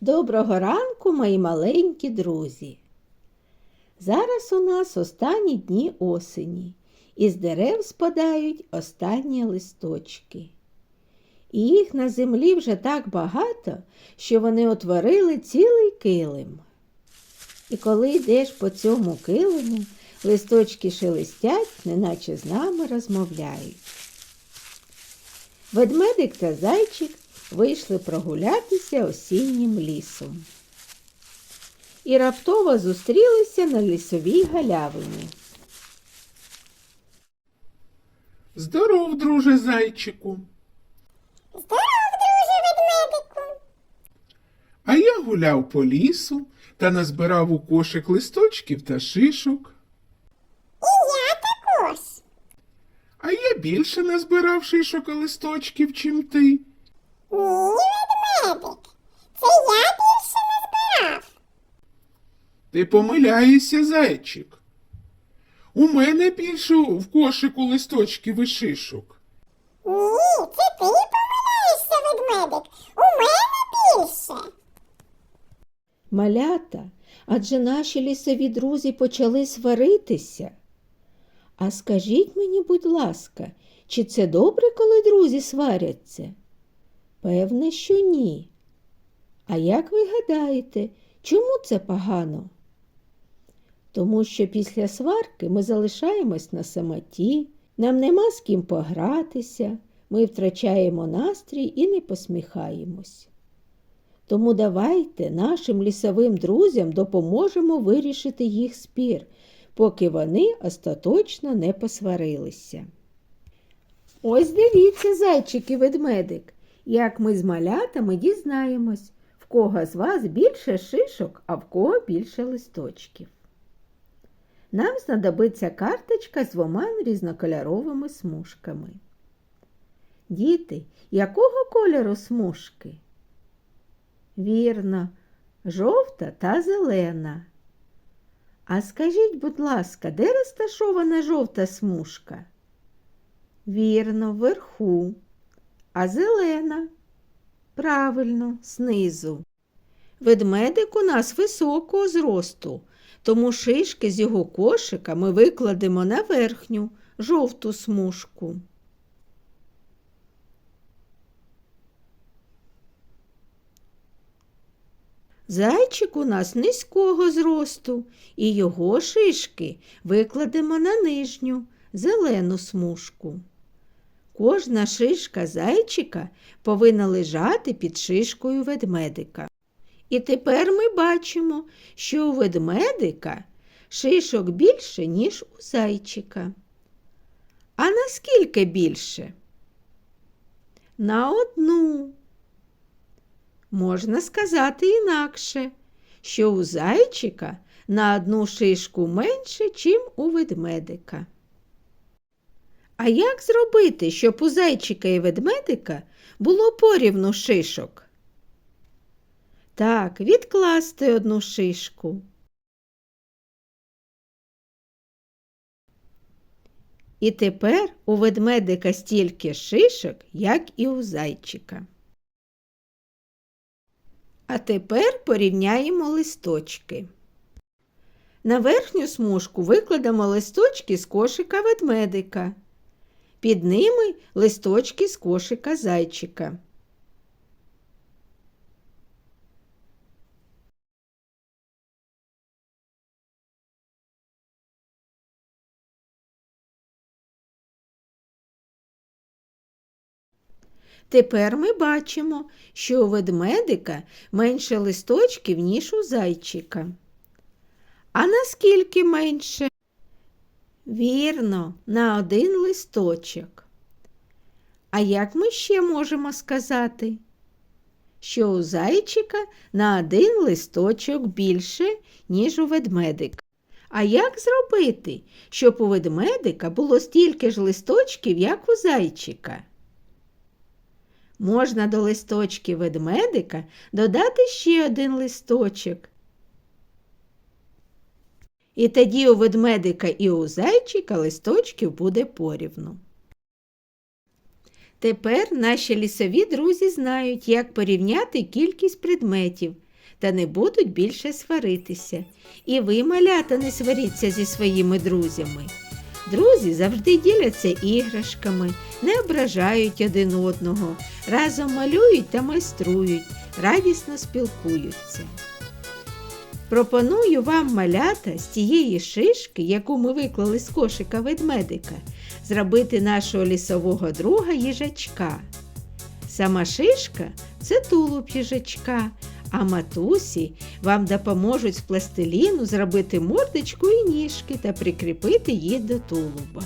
Доброго ранку, мої маленькі друзі. Зараз у нас останні дні осені, і з дерев спадають останні листочки. І їх на землі вже так багато, що вони утворили цілий килим. І коли йдеш по цьому килиму, листочки шелестять, неначе з нами розмовляють. Ведмедик та зайчик вийшли прогулятися осіннім лісом. І раптово зустрілися на лісовій галявині. Здоров, друже зайчику. Здоров, друже ведмедику. А я гуляв по лісу та назбирав у кошик листочків та шишок. І я також. А я більше назбирав шишок і листочків, чим ти. Ні, ведмедик. Це я більше не збирав. Ти помиляєшся, зайчик. У мене більше в кошику листочків і шишок. Ні, це ти помиляєшся, ведмедик. У мене більше. Малята, адже наші лісові друзі почали сваритися. А скажіть мені, будь ласка, чи це добре, коли друзі сваряться? Певне, що ні. А як ви гадаєте, чому це погано? Тому що після сварки ми залишаємось на самоті, нам нема з ким погратися, ми втрачаємо настрій і не посміхаємось. Тому давайте нашим лісовим друзям допоможемо вирішити їх спір, поки вони остаточно не посварилися. Ось дивіться, зайчик і ведмедик, як ми з малятами дізнаємось, в кого з вас більше шишок, а в кого більше листочків. Нам знадобиться карточка з двома різнокольоровими смужками. Діти, якого кольору смужки? Вірно, жовта та зелена. А скажіть, будь ласка, де розташована жовта смужка? Вірно, вверху. А зелена? Правильно, знизу. Ведмедик у нас високого зросту, тому шишки з його кошика ми викладемо на верхню жовту смужку. Зайчик у нас низького зросту, і його шишки викладемо на нижню зелену смужку. Кожна шишка зайчика повинна лежати під шишкою ведмедика. І тепер ми бачимо, що у ведмедика шишок більше, ніж у зайчика. А наскільки більше? На одну. Можна сказати інакше, що у зайчика на одну шишку менше, чим у ведмедика. А як зробити, щоб у зайчика і ведмедика було порівну шишок? Так, відкласти одну шишку. І тепер у ведмедика стільки шишок, як і у зайчика. А тепер порівняємо листочки. На верхню смужку викладемо листочки з кошика ведмедика. Під ними листочки з кошика зайчика. Тепер ми бачимо, що у ведмедика менше листочків, ніж у зайчика. А наскільки менше? Вірно, на один листочок. А як ми ще можемо сказати? Що у зайчика на один листочок більше, ніж у ведмедика. А як зробити, щоб у ведмедика було стільки ж листочків, як у зайчика? Можна до листочків ведмедика додати ще один листочок. І тоді у ведмедика і у зайчика листочків буде порівну. Тепер наші лісові друзі знають, як порівняти кількість предметів, та не будуть більше сваритися. І ви, малята, не сваріться зі своїми друзями. Друзі завжди діляться іграшками, не ображають один одного, разом малюють та майструють, радісно спілкуються. Пропоную вам малята з тієї шишки, яку ми виклали з кошика ведмедика, зробити нашого лісового друга їжачка. Сама шишка це тулуб їжачка, а матусі вам допоможуть з пластиліну зробити мордочку і ніжки та прикріпити їх до тулуба.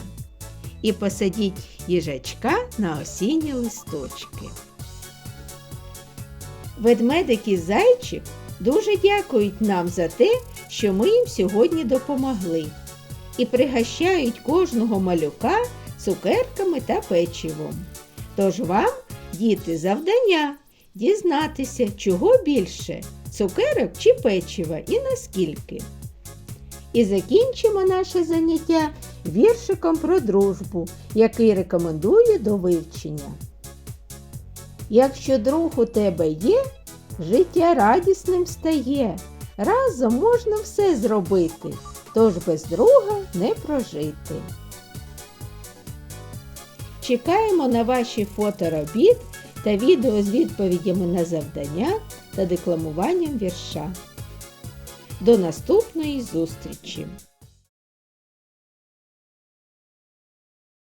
І посадіть їжачка на осінні листочки. Ведмедик і зайчик дуже дякують нам за те, що ми їм сьогодні допомогли, і пригощають кожного малюка цукерками та печивом. Тож вам, діти, завдання дізнатися, чого більше цукерок чи печива і наскільки. І закінчимо наше заняття віршиком про дружбу, який рекомендую до вивчення. Якщо друг у тебе є, життя радісним стає. Разом можна все зробити, тож без друга не прожити. Чекаємо на ваші фото робіт та відео з відповідями на завдання та декламуванням вірша. До наступної зустрічі!